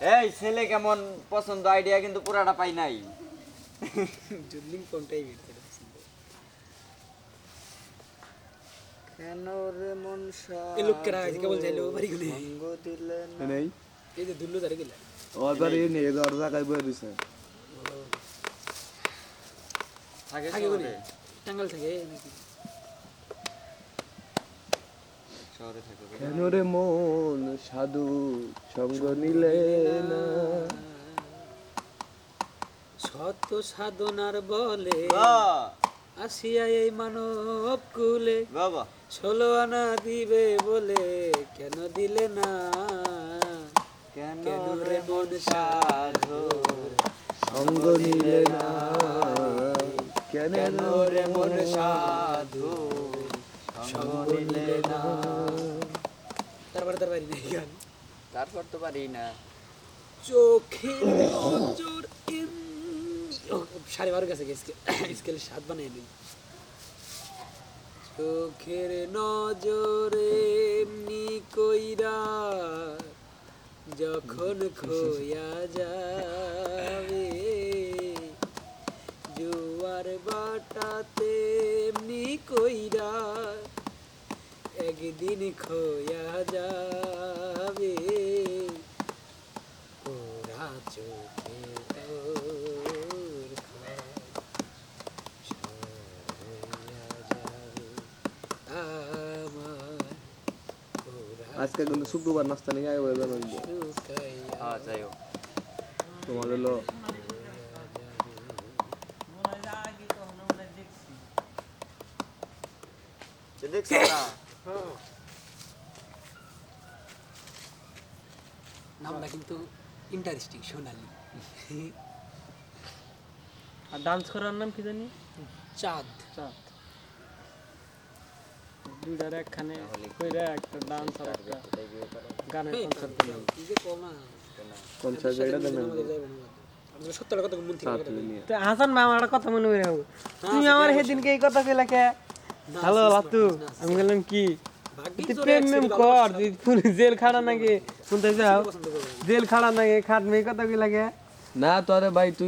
এই ছেলে কেমন পছন্দ? আইডিয়া কিন্তু পুরাটা পাই নাই। জুলিং কোনটাই বের করে কেন রে মন এই লোকেরা আজকে বল যাইলো বাড়িগুলি। সঙ্গ দিলে না। নেই এই যে দুল্লু ধরে গেলে ওর বাড়ি নিয়ে যাওয়ার জায়গায় দিছে। থাকে আগে বলি। টাঙ্গাল থেকে নাকি শহরে থাকে বলে। কেন রে মন সাধু সঙ্গ নিলে না? শত সাধনার বলে আসিয়া এই মানব কুলে বাবা। ষোলো আনা দিবে বলে কেন দিলে না? কেন রে মন সাধু সঙ্গ নিলে না? কেন কেন রে মন সাধু? সঙ্গ না। তারপরে তার নেই গান তারপর তো পারি না। চোখের নজর সাড়ে বারো গেছে স্কেলের স্বাদ বানিয়ে নিন চোখের নজরে এমনি কইরা যখন খোয়া যাবে জোয়ার বাটাতে এমনি কইরা একদিন খোয়া যাবে। ওরা চোখে আজকে কিন্তু শুক্রবার নাস্তা নিয়ে আগে শুকাইয়া হ্যাঁ যাই হোক। তোমার হলো দেখছি না? নামটা কিন্তু ইন্টারেস্টিং সোনালি। আর ডান্স করার নাম কি জানি? চাঁদ। চাঁদ। দুইটার একখানে কইরা একটা ডান্স আর একটা গানের কনসার্ট দিলাম কি যে কম কনসার্ট এটা দেন সত্তর কথা মন থেকে কথা নিয়ে তো হাসান ভাই একটা কথা মনে করে তুমি আমার সেদিনকে এই কথা কইলা কে হ্যালো লাতু আমি বললাম কি প্রেম মেম কর জেল খাড়া নাকি শুনতে করবে জেল খাড়া নাকি খাট মেয়ে কথা কে না তোরে ভাই তুই